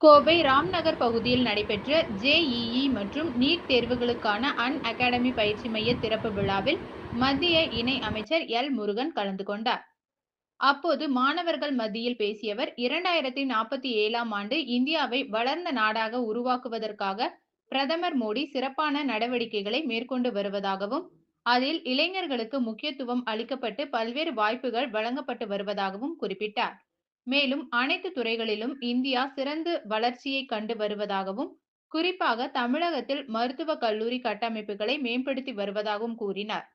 கோவை ராம்நகர் பகுதியில் நடைபெற்ற ஜேஇஇ மற்றும் நீட் தேர்வுகளுக்கான அன் அகாடமி பயிற்சி மைய திறப்பு விழாவில் மத்திய இணை அமைச்சர் எல் முருகன் கலந்து கொண்டார். அப்போது மாணவர்கள் மத்தியில் பேசியவர் இரண்டாயிரத்தி நாற்பத்தி ஏழாம் ஆண்டு இந்தியாவை வளர்ந்த நாடாக உருவாக்குவதற்காக பிரதமர் மோடி சிறப்பான நடவடிக்கைகளை மேற்கொண்டு வருவதாகவும் அதில் இளைஞர்களுக்கு முக்கியத்துவம் அளிக்கப்பட்டு பல்வேறு வாய்ப்புகள் வழங்கப்பட்டு வருவதாகவும் குறிப்பிட்டார். மேலும் அனைத்து துறைகளிலும் இந்தியா சிறந்து வளர்ச்சியை கண்டு வருவதாகவும் குறிப்பாக தமிழகத்தில் மருத்துவக் கல்லூரி கட்டமைப்புகளை மேம்படுத்தி வருவதாகவும் கூறினார்.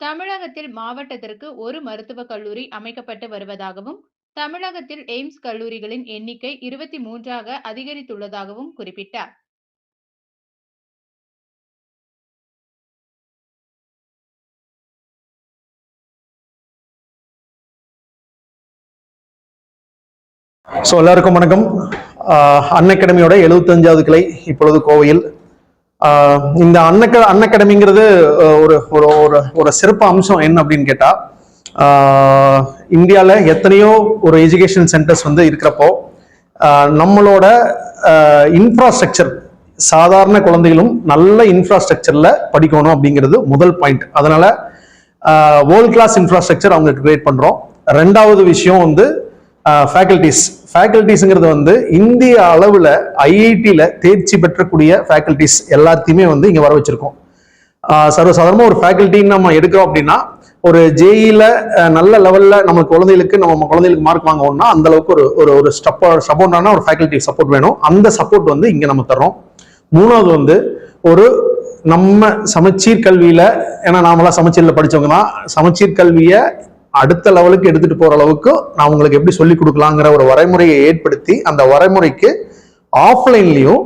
தமிழகத்தில் மாவட்டத்திற்கு ஒரு மருத்துவக் கல்லூரி அமைக்கப்பட்டு வருவதாகவும் தமிழகத்தில் எய்ம்ஸ் கல்லூரிகளின் எண்ணிக்கை இருபத்தி மூன்றாக அதிகரித்துள்ளதாகவும் குறிப்பிட்டார். ஸோ எல்லாருக்கும் வணக்கம். அன் அகாடமியோட எழுபத்தஞ்சாவது கிளை இப்பொழுது கோவையில். இந்த அன்னக்க அன் அகாடமிங்கிறது ஒரு ஒரு ஒரு ஒரு சிறப்பு அம்சம் என்ன அப்படின்னு கேட்டால் இந்தியாவில் எத்தனையோ ஒரு எஜுகேஷன் சென்டர்ஸ் வந்து இருக்கிறப்போ நம்மளோட இன்ஃப்ராஸ்ட்ரக்சர் சாதாரண குழந்தைகளும் நல்ல இன்ஃப்ராஸ்ட்ரக்சரில் படிக்கணும் அப்படிங்கிறது முதல் பாயிண்ட் அதனால வேர்ல்ட் கிளாஸ் இன்ஃப்ராஸ்ட்ரக்சர் அவங்க கிரியேட் பண்ணுறோம் ரெண்டாவது விஷயம் வந்து ஃபேக்கல்டிஸ் ஃபேக்கல்டிஸுங்கிறது வந்து இந்திய அளவில் ஐஐடியில் தேர்ச்சி பெற்றக்கூடிய ஃபேக்கல்டிஸ் எல்லாத்தையுமே வந்து இங்கே வர வச்சுருக்கோம். சர்வசாதாரணமாக ஒரு ஃபேக்கல்ட்டின்னு நம்ம எடுக்கிறோம் அப்படின்னா ஒரு ஜேஇயில் நல்ல லெவலில் நம்ம குழந்தைகளுக்கு நம்ம குழந்தைகளுக்கு மார்க் வாங்கணும்னா அந்த அளவுக்கு ஒரு ஒரு ஒரு ஸ்டப்போ சப்போர்ட்டான ஒரு ஃபேக்கல்ட்டி சப்போர்ட் வேணும். அந்த சப்போர்ட் வந்து இங்கே நம்ம தர்றோம். மூணாவது வந்து ஒரு நம்ம சமச்சீர் கல்வியில ஏன்னா நாமெல்லாம் சமச்சீரில் படித்தவங்க தான் சமச்சீர் கல்வியை அடுத்த லெவலுக்கு எடுத்துட்டு போற அளவுக்கு நான் உங்களுக்கு எப்படி சொல்லி கொடுக்கலாங்கிற ஒரு வரைமுறையை ஏற்படுத்தி அந்த வரைமுறைக்கு ஆஃப்லைன்லயும்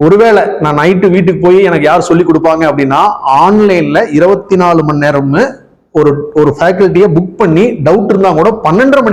ஒருவேளை நான் நைட்டு வீட்டுக்கு போய் எனக்கு யார் சொல்லி கொடுப்பாங்க அப்படின்னா ஆன்லைன்ல இருபத்தி நாலு மணி நேரம்னு ஒரு ஒரு ஃபேக்கல்ட்டியை புக் பண்ணி டவுட் இருந்தா கூட பன்னெண்டரை மணி